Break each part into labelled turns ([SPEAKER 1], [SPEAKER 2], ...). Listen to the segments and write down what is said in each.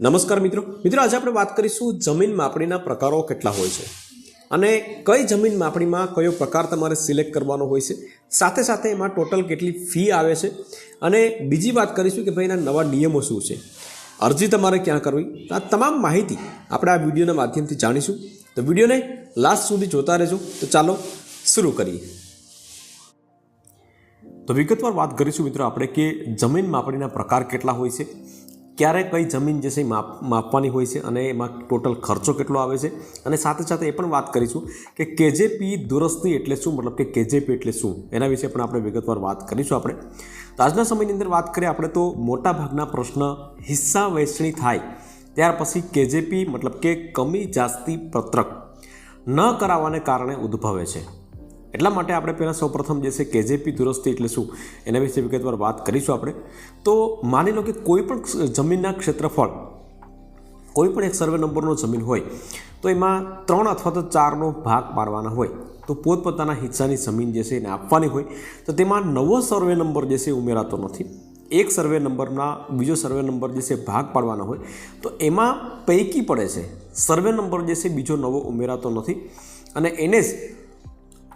[SPEAKER 1] નમસ્કાર મિત્રો. મિત્રો, આજે આપણે વાત કરીશું જમીન માપણીના પ્રકારો કેટલા હોય છે અને કઈ જમીન માપણીમાં કયો પ્રકાર તમારે સિલેક્ટ કરવાનો હોય છે. સાથે સાથે એમાં ટોટલ કેટલી ફી આવે છે અને બીજી વાત કરીશું કે ભાઈ એના નવા નિયમો શું છે. અરજી તમારે ક્યાં કરવી? આ તમામ માહિતી આપણે આ વિડીયોના માધ્યમથી જાણીશું. તો વિડીયોને લાસ્ટ સુધી જોતા રહેજો. તો ચાલો શરૂ કરીએ. તો વિગતવાર વાત કરીશું મિત્રો આપણે કે જમીન માપણીના પ્રકાર કેટલા હોય છે. ક્યારે કઈ જમીન જે છે માપ, માપવાની હોય છે અને એમાં ટોટલ ખર્ચો કેટલો આવે છે? અને સાથે સાથે એ પણ વાત કરીશું કે કેજેપી દુરસ્તી એટલે શું? મતલબ કે કેજેપી એટલે શું? એના વિશે પણ આપણે વિગતવાર વાત કરીશું આપણે. તો આજના સમયની અંદર વાત કરીએ આપણે તો મોટા ભાગના પ્રશ્ન હિસ્સા વહેંચણી થાય, ત્યાર પછી કેજેપી મતલબ કે કમી જાસ્તી પત્રક ન કરાવવાને કારણે ઉદ્ભવે છે. એટલા માટે આપણે પહેલાં સૌપ્રથમ જે છે કેજેપી દુરસ્તી એટલે શું, એના વિશે વિગતવાર વાત કરીશું આપણે. તો માની લો કે કોઈ પણ જમીનના ક્ષેત્રફળ, કોઈ પણ એક સર્વે નંબરનો જમીન હોય, તો એમાં ત્રણ અથવા તો ચારનો ભાગ પાડવાના હોય. તો પોતપોતાના હિસ્સાની જમીન જે છે એને આપવાની હોય. તો તેમાં નવો સર્વે નંબર જે છે ઉમેરાતો નથી. એક સર્વે નંબરના બીજો સર્વે નંબર જે છે ભાગ પાડવાનો હોય. તો એમાં પૈકી પડે છે. સર્વે નંબર જે છે બીજો નવો ઉમેરાતો નથી. અને એને જ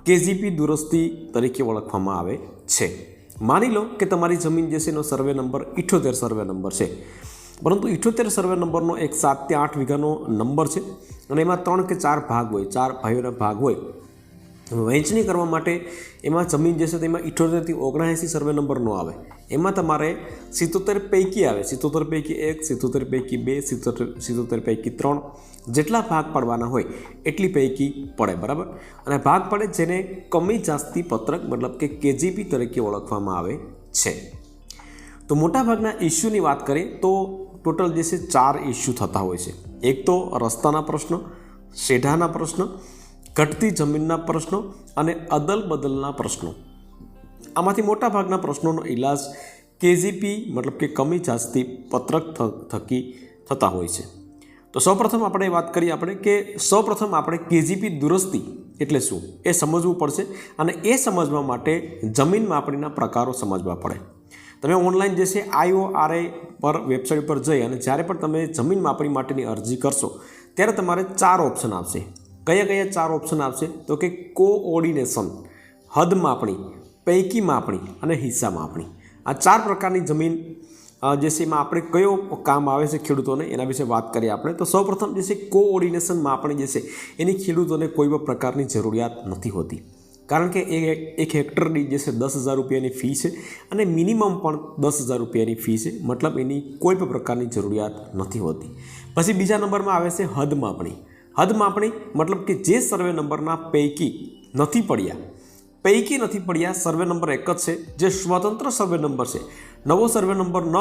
[SPEAKER 1] કેજીપી દુરસ્તી તરીકે ઓળખવામાં આવે છે. માની લો કે તમારી જમીન જે છે એનો સર્વે નંબર ઇઠ્ઠોતેર સર્વે નંબર છે. પરંતુ ઇઠ્યોતેર સર્વે નંબરનો એક સાતથી આઠ વીઘાનો નંબર છે અને એમાં ત્રણ કે ચાર ભાગ હોય, ચાર ભાઈઓના ભાગ હોય. વહેંચણી કરવા માટે એમાં જમીન જે છે તેમાં ઇઠોતેરથી ઓગણએંસી સર્વે નંબરનો આવે. એમાં તમારે સિત્તોતેર પૈકી આવે. સિત્તોતેર પૈકી એક, સિત્તોતેર પૈકી બે, સિત્તોતેર સિત્તોતેર પૈકી ત્રણ. જેટલા ભાગ પાડવાના હોય એટલી પૈકી પડે, બરાબર? અને ભાગ પડે જેને કમી જાસ્તી પત્રક મતલબ કે કેજીપી તરીકે ઓળખવામાં આવે છે. તો મોટાભાગના ઇસ્યુની વાત કરીએ તો ટોટલ જે છે ચાર ઇસ્યુ થતા હોય છે. એક તો રસ્તાના પ્રશ્નો, શેઢાના પ્રશ્ન ઘટતી જમીનના પ્રશ્નો અને અદલ બદલના પ્રશ્નો. આમાંથી મોટાભાગના પ્રશ્નોનો ઇલાજ કેજીપી મતલબ કે કમી જાસ્તી પત્રક થકી થતા હોય છે. તો સૌપ્રથમ આપણે વાત કરીએ આપણે કે સૌપ્રથમ આપણે કેજીપી દુરસ્તી એટલે શું? એ સમજવું પડશે અને એ સમજવા માટે જમીન માપણીના પ્રકારો સમજવા પડે. તમે ઓનલાઈન જે છે આઈઓઆરએ પર વેબસાઇટ પર જઈ અને જ્યારે પણ તમે જમીન માપણી માટેની અરજી કરશો, ત્યારે તમારે ચાર ઓપ્શન આવશે. કયા કયા ચાર ઓપ્શન આવશે? તો કે કોઓર્ડિનેશન હદ માપણી, પૈકી માપણી અને હિસ્સા માપણી. આ ચાર પ્રકારની જમીન જે છે એમાં આપણે કયો કામ આવે છે ખેડૂતોને, એના વિશે વાત કરીએ આપણે. તો સૌપ્રથમ જે છે કોઓર્ડિનેશન માપણી જે છે, એની ખેડૂતોને કોઈ પણ પ્રકારની જરૂરિયાત નથી હોતી. કારણ કે એ એક હેક્ટરની જે છે દસ હજાર રૂપિયાની ફી છે અને મિનિમમ પણ દસ હજાર રૂપિયાની ફી છે. મતલબ એની કોઈ પણ પ્રકારની જરૂરિયાત નથી હોતી. પછી બીજા નંબરમાં આવે છે હદ માપણી. હદ માપણી મતલબ કે જે સર્વે નંબરના પૈકી નથી પડ્યા, પૈકી નથી પડ્યા, સર્વે નંબર એક જ છે, જે સ્વતંત્ર સર્વે નંબર છે. નવો સર્વે નંબર ન,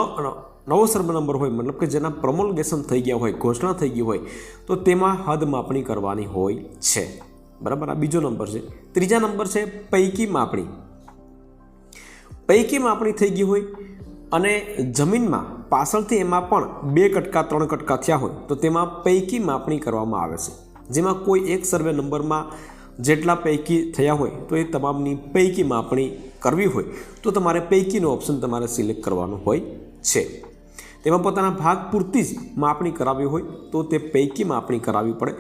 [SPEAKER 1] નવો સર્વે નંબર હોય, મતલબ કે જેના પ્રમોલગેશન થઈ ગયા હોય, ઘોષણા થઈ ગઈ હોય, તો તેમાં હદ માપણી કરવાની હોય છે. બરાબર? આ બીજો નંબર છે. ત્રીજા નંબર છે પૈકી માપણી. પૈકી માપણી થઈ ગઈ હોય અને જમીનમાં પાછળથી એમાં પણ બે કટકા, ત્રણ કટકા થયા હોય, તો તેમાં પૈકી માપણી કરવામાં આવે છે. જેમાં કોઈ એક સર્વે નંબરમાં જેટલા પૈકી થયા હોય, તો એ તમામની પૈકી માપણી કરવી હોય, તો તમારે પૈકીનો ઓપ્શન તમારે સિલેક્ટ કરવાનો હોય છે. તેમાં પોતાના ભાગ પૂરતી જ માપણી કરાવવી હોય, તો તે પૈકી માપણી કરાવવી પડે.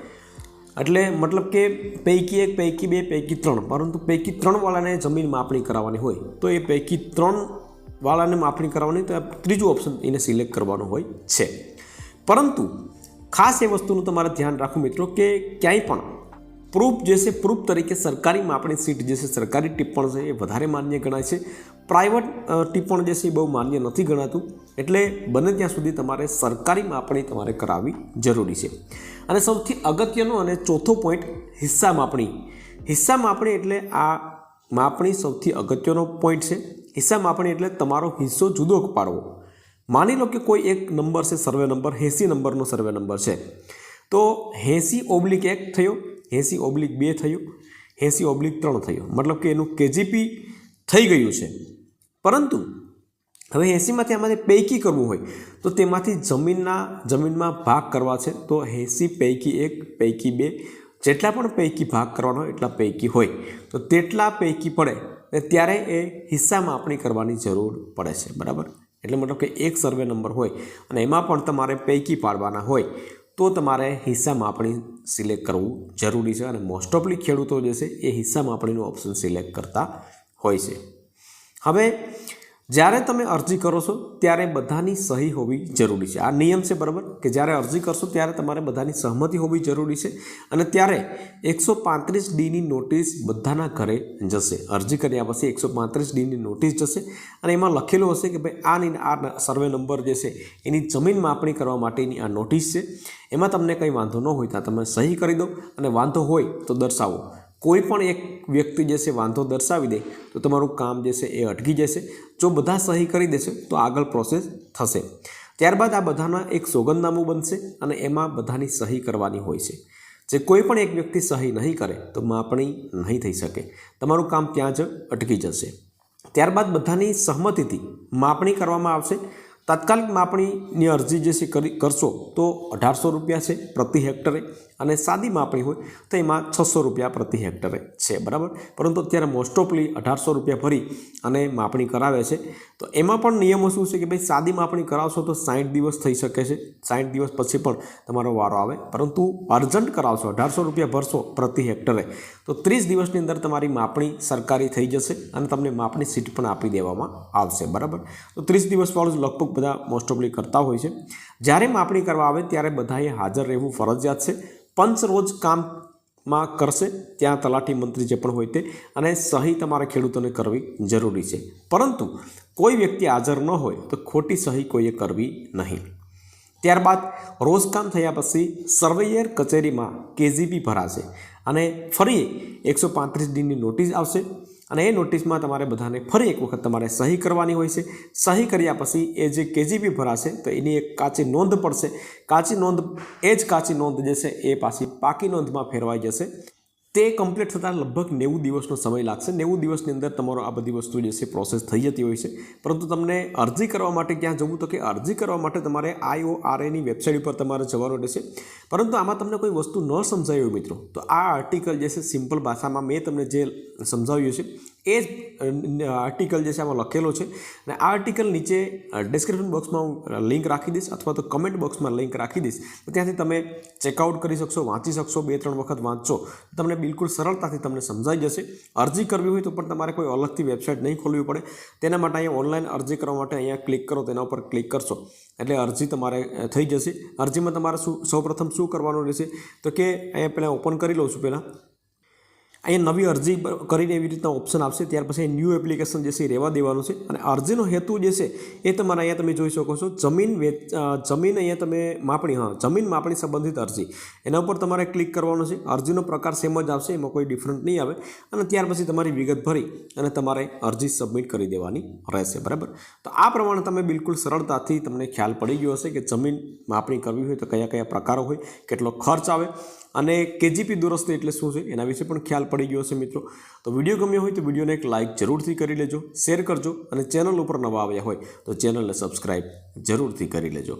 [SPEAKER 1] એટલે મતલબ કે પૈકી એક, પૈકી બે, પૈકી ત્રણ, પરંતુ પૈકી ત્રણવાળાને જમીન માપણી કરાવવાની હોય, તો એ પૈકી ત્રણ વાળાને માપણી કરાવવાની તો ત્રીજું ઓપ્શન એને સિલેક્ટ કરવાનું હોય છે. પરંતુ ખાસ એ વસ્તુનું તમારે ધ્યાન રાખવું મિત્રો કે ક્યાંય પણ પ્રૂફ જે છે પ્રૂફ તરીકે સરકારી માપણી સીટ જે છે, સરકારી ટિપ્પણ છે એ વધારે માન્ય ગણાય છે. પ્રાઇવેટ ટિપ્પણ જે છે એ બહુ માન્ય નથી ગણાતું. એટલે બને ત્યાં સુધી તમારે સરકારી માપણી તમારે કરાવવી જરૂરી છે. અને સૌથી અગત્યનો અને ચોથો પોઈન્ટ હિસ્સા માપણી. હિસ્સા માપણી એટલે આ માપણી સૌથી અગત્યનો પોઈન્ટ છે. હિસ્સા માપણી એટલે તમારો હિસ્સો જુદો પાડવો. માની લો કે કોઈ એક નંબર છે, સર્વે નંબર, એંસી નંબરનો સર્વે નંબર છે. તો એંસી ઓબ્લિક એક થયો, એંસી ઓબ્લિક બે થયું, એંસી ઓબ્લિક ત્રણ થયું. મતલબ કે એનું કેજીપી થઈ ગયું છે. પરંતુ હવે એંસીમાંથી આમાંથી પૈકી કરવું હોય, તો તેમાંથી જમીનના, જમીનમાં ભાગ કરવા છે, તો એંસી પૈકી એક, પૈકી બે, જેટલા પણ પૈકી ભાગ કરવાનો એટલા પૈકી હોય. તો તેટલા પૈકી પડે ને ત્યારે એ હિસ્સામાં આપણી કરવાની જરૂર પડે છે, બરાબર? એટલે મતલબ કે એક સર્વે નંબર હોય અને એમાં પણ તમારે પૈકી પાડવાના હોય, તો તમારે હિસ્સા માપણી સિલેક્ટ કરવું જરૂરી છે અને મોસ્ટ ઓફલી ખેડૂતો જે છે એ હિસ્સા માપણીનું ઓપ્શન સિલેક્ટ કરતા હોય છે. હવે જ્યારે તમે અરજી કરો છો, ત્યારે બધાની સહી હોવી જરૂરી છે. આ નિયમ છે બરાબર? કે જ્યારે અરજી કરશો, ત્યારે તમારે બધાની સહમતિ હોવી જરૂરી છે અને ત્યારે એકસો પાંત્રીસ ડીની નોટિસ બધાના ઘરે જશે. અરજી કર્યા પછી એકસો પાંત્રીસ ડીની નોટિસ જશે અને એમાં લખેલું હશે કે ભાઈ આની આ સર્વે નંબર જે છે, એની જમીન માપણી કરવા માટેની આ નોટિસ છે. એમાં તમને કંઈ વાંધો ન હોય ત્યાં તમે સહી કરી દો અને વાંધો હોય તો દર્શાવો. કોઈ પણ એક વ્યક્તિ જે છે વાંધો દર્શાવી દે, તો તમારું કામ જે છે એ અટકી જશે. જો બધા સહી કરી દેશે, તો આગળ પ્રોસેસ થશે. ત્યારબાદ આ બધાના એક સોગંદનામું બનશે અને એમાં બધાની સહી કરવાની હોય છે. જે કોઈ પણ એક વ્યક્તિ સહી નહીં કરે, તો માપણી નહીં થઈ શકે. તમારું કામ ત્યાં જ અટકી જશે. ત્યારબાદ બધાની સહમતિથી માપણી કરવામાં આવશે. તાત્કાલિક માપણીની અરજી જે છે કરી, કરશો, તો અઢારસો રૂપિયા છે પ્રતિ હેક્ટરે. અને સાદી માપણી હોય તો એમાં છસો રૂપિયા પ્રતિ હેક્ટરે છે, બરાબર? પરંતુ અત્યારે મોસ્ટ ઓફલી અઢારસો રૂપિયા ભરી અને માપણી કરાવે છે. તો એમાં પણ નિયમો શું છે કે ભાઈ સાદી માપણી કરાવશો તો સાઠ દિવસ થઈ શકે છે. સાઠ દિવસ પછી પણ તમારો વારો આવે. પરંતુ અર્જન્ટ કરાવશો, અઢારસો રૂપિયા ભરશો પ્રતિ હેક્ટરે, તો ત્રીસ દિવસની અંદર તમારી માપણી સરકારી થઈ જશે અને તમને માપણી સીટ પણ આપી દેવામાં આવશે, બરાબર? તો ત્રીસ દિવસવાળું જ લગભગ બધા મોસ્ટ ઓફલી કરતા હોય છે. જ્યારે માપણી કરવા આવે ત્યારે બધાએ હાજર રહેવું ફરજિયાત છે. પંચ રોજ કામમાં કરશે, ત્યાં તલાટી મંત્રી જે પણ હોય તે, અને સહી તમારે ખેડૂતોને કરવી જરૂરી છે. પરંતુ કોઈ વ્યક્તિ હાજર ન હોય તો ખોટી સહી કોઈએ કરવી નહીં. ત્યારબાદ રોજકામ થયા પછી સર્વેયર કચેરીમાં કેજીબી ભરાશે અને ફરી એકસો પાંત્રીસ દિનની નોટિસ આવશે. અને એ નોટિસમાં તમારે બધાને ફરી એક વખત તમારે સહી કરવાની હોય છે. સહી કર્યા પછી એ જે કેજીબી ભરાશે, તો એની એક કાચી નોંધ પડશે. કાચી નોંધ, એ જ કાચી નોંધ જે છે, એ પાછી પાકી નોંધમાં ફેરવાઈ જશે. તે કમ્પ્લીટ થતાં લગભગ નેવું દિવસનો સમય લાગશે. નેવું દિવસની અંદર તમારો આ બધી વસ્તુ જે છે પ્રોસેસ થઈ જતી હોય છે. પરંતુ તમને અરજી કરવા માટે ક્યાં જવું તો કે અરજી કરવા માટે તમારે આઈઓઆરએની વેબસાઇટ ઉપર તમારે જવાનું રહેશે. પરંતુ આમાં તમને કોઈ વસ્તુ ન સમજાવી હોય મિત્રો. તો આ આર્ટિકલ જે છે સિમ્પલ ભાષામાં મેં તમને જે સમજાવ્યું છે એ જ આર્ટિકલ જે છે આમાં લખેલો છે. અને આ આર્ટિકલ નીચે ડિસ્ક્રિપ્શન બોક્સમાં હું લિંક રાખી દઈશ અથવા તો કમેન્ટ બોક્સમાં લિંક રાખી દઈશ. તો ત્યાંથી તમે ચેકઆઉટ કરી શકશો, વાંચી શકશો, બે, ત્રણ વખત વાંચશો. તમને બિલકુલ સરળતાથી તમને સમજાઈ જશે. અરજી કરવી હોય તો પણ તમારે કોઈ અલગથી વેબસાઇટ નહીં ખોલવી પડે. તેના માટે અહીંયા ઓનલાઈન અરજી કરવા માટે અહીંયા ક્લિક કરો, તેના ઉપર ક્લિક કરશો. એટલે અરજી તમારે થઈ જશે. અરજીમાં તમારે શું, સૌપ્રથમ શું કરવાનું રહેશે? તો કે અહીંયા પહેલાં ઓપન કરી લઉં છું પહેલાં. અહીંયા નવી અરજી કરીને એવી રીતના ઓપ્શન આવશે ત્યાર પછી ન્યૂ એપ્લિકેશન જે છે રહેવા દેવાનું છે. અને અરજીનો હેતુ જે છે એ તમારે અહીંયા તમે જોઈ શકો છો. જમીન વેચ જમીન અહીંયા તમે માપણી, હા, જમીન માપણી સંબંધિત અરજી. એના ઉપર તમારે ક્લિક કરવાનું છે. અરજીનો પ્રકાર સેમ જ આવશે. એમાં કોઈ ડિફરન્ટ નહીં આવે. અને ત્યાર પછી તમારી વિગત ભરી અને તમારે અરજી સબમિટ કરી દેવાની રહેશે. બરાબર? તો આ પ્રમાણે તમે બિલકુલ સરળતાથી તમને ખ્યાલ પડી ગયો હશે કે જમીન માપણી કરવી હોય તો કયા કયા પ્રકારો હોય, કેટલો ખર્ચ આવે અને કેજીપી દુરસ્તી એટલે શું છે એના વિશે પણ ખ્યાલ પડી ગયો છે મિત્રો. તો વીડિયો ગમ્યો હોય તો વિડીયોને એક લાઇક જરૂરથી કરી લેજો શેર કરજો અને ચેનલ ઉપર નવા આવ્યા હોય તો ચેનલને સબસ્ક્રાઈબ જરૂરથી કરી લેજો.